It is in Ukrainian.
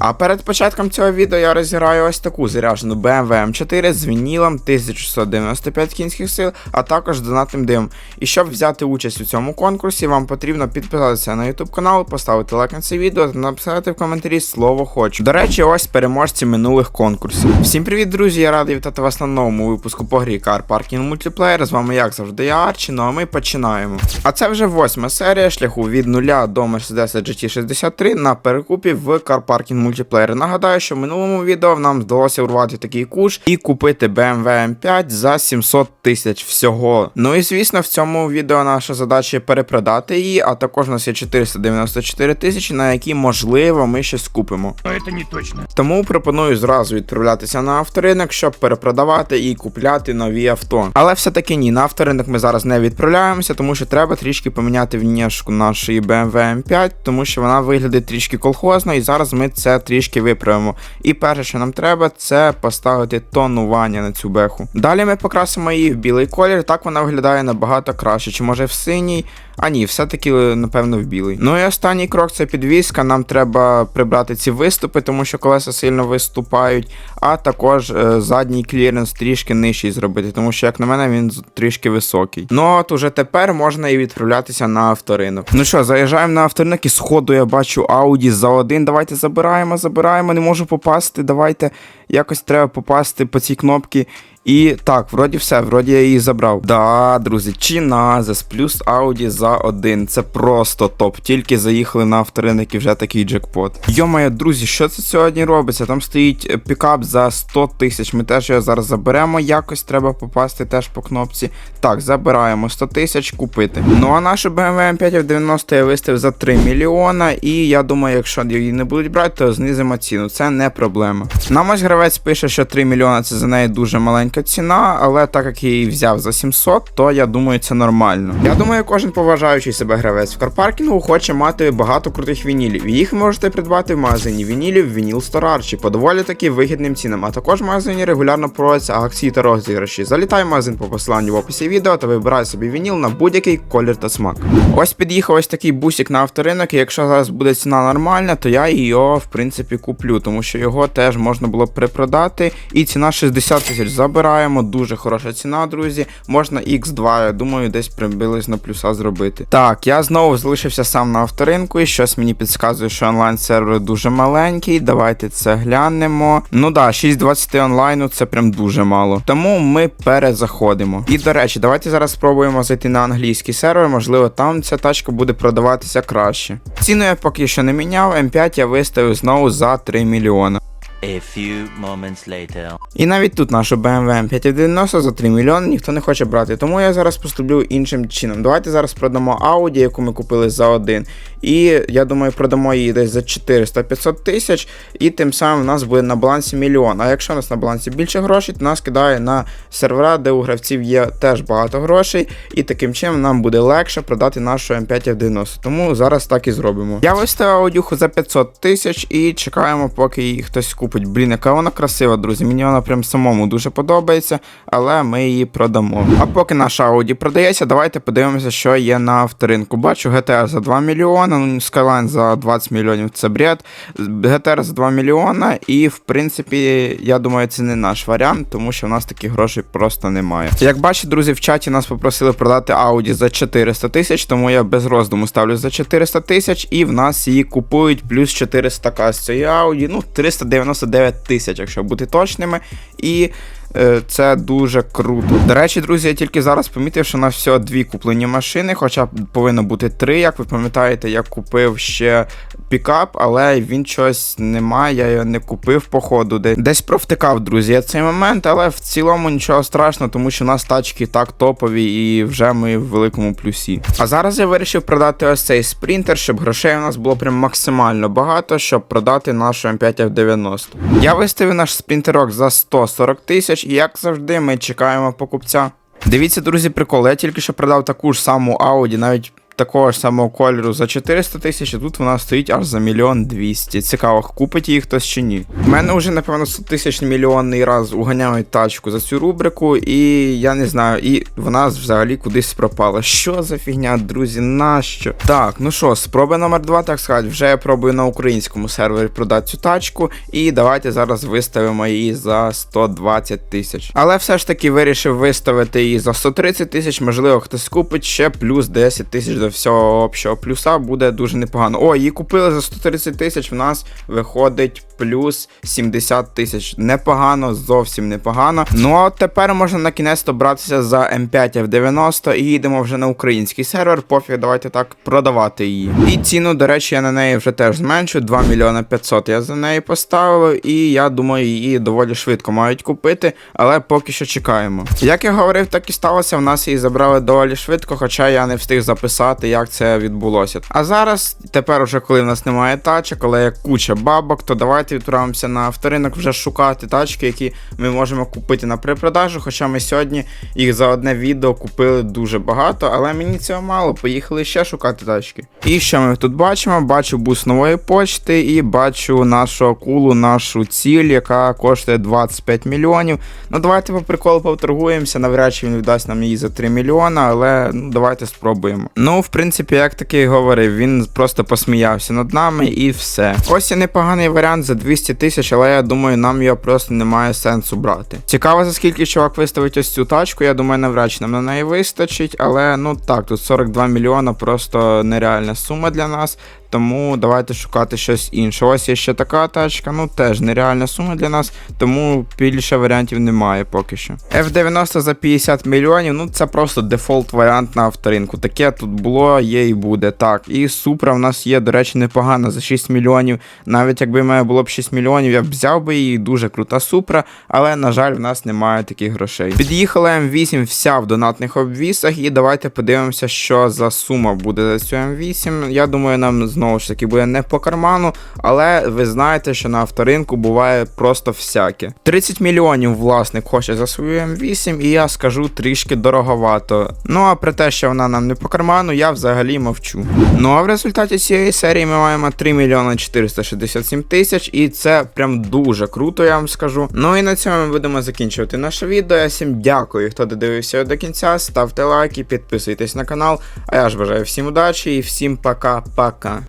А перед початком цього відео я розіграю ось таку заряджену BMW M4 з вінілом 1695 кінських сил, а також донатним дивом. І щоб взяти участь у цьому конкурсі, вам потрібно підписатися на YouTube канал, поставити лайк на це відео та написати в коментарі слово хочу. До речі, ось переможці минулих конкурсів. Всім привіт, друзі! Я радий вітати вас на новому випуску по грі Car Parking Multiplayer. З вами, як завжди, я Арчі, ну а ми починаємо. А це вже восьма серія шляху від 0 до Mercedes GT63 на перекупі в Car Parking Multiplayer. Нагадаю, що в минулому відео нам вдалося урвати такий куш і купити BMW M5 за 700 тисяч всього. Ну і звісно, в цьому відео наша задача перепродати її, а також у нас є 494 тисячі, на які можливо ми щось купимо. Но это не точно. Тому пропоную зразу відправлятися на авторинок, щоб перепродавати і купляти нові авто. Але все-таки ні, на авторинок ми зараз не відправляємося, тому що треба трішки поміняти внешку нашої BMW M5, тому що вона виглядає трішки колхозно, і зараз ми це трішки виправимо. І перше, що нам треба, це поставити тонування на цю беху. Далі ми покрасимо її в білий колір, так вона виглядає набагато краще, чи може в синій. А ні, все-таки, напевно, в білий. Ну і останній крок це підвізка. Нам треба прибрати ці виступи, тому що колеса сильно виступають, а також е, задній кліренс трішки нижчий зробити, тому що, як на мене, він трішки високий. Ну от уже тепер можна і відправлятися на авторинок. Ну що, заїжджаємо на авторинок і сходу я бачу Audi за один. Давайте забираємо, забираємо, не можу попасти. Давайте якось треба попасти по цій кнопці. І так, вроді все, вроді я її забрав. Да, друзі, Чиназес плюс Audi за один. Це просто топ. Тільки заїхали на авторинок і вже такий джекпот. Йомає, друзі, що це сьогодні робиться? Там стоїть е, пікап за 100 тисяч. Ми теж його зараз заберемо. Якось треба попасти теж по кнопці. Так, забираємо 100 тисяч купити. Ну а нашу BMW M5 90 я виставив за 3 мільйона. І я думаю, якщо її не будуть брати, то знизимо ціну. Це не проблема. Нам ось гравець пише, що 3 мільйона це за неї дуже маленька ціна, але так як я її взяв за 700, то я думаю, це нормально. Я думаю, кожен поважаючий себе гравець в карпаркінгу хоче мати багато крутих вінілів. Їх можете придбати в магазині вінілів Вініл Archie по доволі таки вигідним цінам. А також в магазині регулярно проводяться акції та розіграші. Залітай в магазин по посиланню в описі відео та вибирай собі вініл на будь-який колір та смак. Ось під'їхав ось такий бусик на авторинок, і якщо зараз буде ціна нормальна, то я його в принципі куплю, тому що його теж можна було б перепродати. І ціна 60 тисяч забираємо. Дуже хороша ціна, друзі. Можна X2, я думаю, десь приблизно плюса зробити. Так, я знову залишився сам на авторинку, і щось мені підказує, що онлайн сервер дуже маленький. Давайте це глянемо. Ну да, 6.20 онлайну це прям дуже мало. Тому ми перезаходимо. І до речі, давайте зараз спробуємо зайти на англійський сервер. Можливо, там ця тачка буде продаватися краще. Ціну я поки що не міняв. М5 я виставив знову за 3 мільйона. A few moments later. І навіть тут нашу BMW M590 за 3 мільйони ніхто не хоче брати, тому я зараз поступлю іншим чином. Давайте зараз продамо Audi, яку ми купили за один. І я думаю, продамо її десь за 400-500 тисяч, і тим самим в нас буде на балансі мільйон. А якщо у нас на балансі більше грошей, то нас кидає на сервера, де у гравців є теж багато грошей, і таким чином нам буде легше продати нашу M5F90. Тому зараз так і зробимо. Я виставив аудюху за 500 тисяч і чекаємо, поки її хтось купить. Блін, яка вона красива, друзі. Мені вона прям самому дуже подобається, але ми її продамо. А поки наша Audi продається, давайте подивимося, що є на авторинку. Бачу GTR за 2 мільйони, ну Skyline за 20 мільйонів це бред. GTR за 2 мільйона, і в принципі, я думаю, це не наш варіант, тому що в нас таких грошей просто немає. Як бачите, друзі, в чаті нас попросили продати Audi за 400 тисяч, тому я без роздуму ставлю за 400 тисяч, і в нас її купують плюс 400 к з цієї Audi, ну 399 тисяч, якщо бути точними. І це дуже круто. До речі, друзі, я тільки зараз помітив, що на всього дві куплені машини, хоча повинно бути три. Як ви пам'ятаєте, я купив ще пікап, але він щось немає, я його не купив по ходу. Де- Десь провтикав, друзі, я цей момент, але в цілому нічого страшного, тому що у нас тачки так топові і вже ми в великому плюсі. А зараз я вирішив продати ось цей спринтер, щоб грошей у нас було прям максимально багато, щоб продати нашу М5F90. Я виставив наш спринтерок за 140 тисяч, і як завжди, ми чекаємо покупця. Дивіться, друзі, прикол. Я тільки що продав таку ж саму Audi, навіть такого ж самого кольору за 400 тисяч, а тут вона стоїть аж за мільйон 200. Цікаво, купить її хтось чи ні. У мене вже, напевно, 100 тисяч мільйонний раз уганяють тачку за цю рубрику, і я не знаю, і вона взагалі кудись пропала. Що за фігня, друзі, нащо? Так, ну що, спроба номер два, так сказати, вже я пробую на українському сервері продати цю тачку, і давайте зараз виставимо її за 120 тисяч. Але все ж таки вирішив виставити її за 130 тисяч, можливо, хтось купить ще плюс 10 тисяч до всього общого плюса, буде дуже непогано. О, її купили за 130 тисяч, в нас виходить плюс 70 тисяч. Непогано, зовсім непогано. Ну а тепер можна на кінець братися за М5 F90 і їдемо вже на український сервер. Пофіг, давайте так продавати її. І ціну, до речі, я на неї вже теж зменшу. 2 мільйона 500 я за неї поставив, і я думаю, її доволі швидко мають купити, але поки що чекаємо. Як я говорив, так і сталося. В нас її забрали доволі швидко, хоча я не встиг записати, як це відбулося. А зараз, тепер, уже коли в нас немає тачок, коли є куча бабок, то давайте відправимося на авторинок вже шукати тачки, які ми можемо купити на перепродажу. Хоча ми сьогодні їх за одне відео купили дуже багато, але мені цього мало. Поїхали ще шукати тачки. І що ми тут бачимо? Бачу бус нової почти і бачу нашу акулу, нашу ціль, яка коштує 25 мільйонів. Ну давайте по приколу поторгуємося. Навряд чи він віддасть нам її за 3 мільйона, але ну давайте спробуємо. Ну, в принципі, як таки говорив, він просто посміявся над нами і все. Ось є непоганий варіант за 200 тисяч, але я думаю, нам його просто немає сенсу брати. Цікаво, за скільки чувак виставить ось цю тачку. Я думаю, навряд чи нам на неї вистачить, але ну так, тут 42 мільйона просто нереальна сума для нас. Тому давайте шукати щось інше. Ось є ще така тачка, ну теж нереальна сума для нас, тому більше варіантів немає поки що. F90 за 50 мільйонів, ну це просто дефолт варіант на авторинку. Таке тут було, є і буде. Так. І Супра в нас є, до речі, непогана за 6 мільйонів. Навіть якби в було б 6 мільйонів, я б взяв би її, дуже крута Супра, але, на жаль, в нас немає таких грошей. Під'їхала М8 вся в донатних обвісах, і давайте подивимося, що за сума буде за цю М8. Я думаю, нам знову ж таки буде не по карману, але ви знаєте, що на авторинку буває просто всяке. 30 мільйонів власник хоче за свою М8, і я скажу трішки дороговато. Ну а про те, що вона нам не по карману, я взагалі мовчу. Ну а в результаті цієї серії ми маємо 3 мільйони 467 тисяч, і це прям дуже круто, я вам скажу. Ну і на цьому ми будемо закінчувати наше відео. Я всім дякую, хто додивився до кінця. Ставте лайки, підписуйтесь на канал. А я ж бажаю всім удачі і всім пока-пока.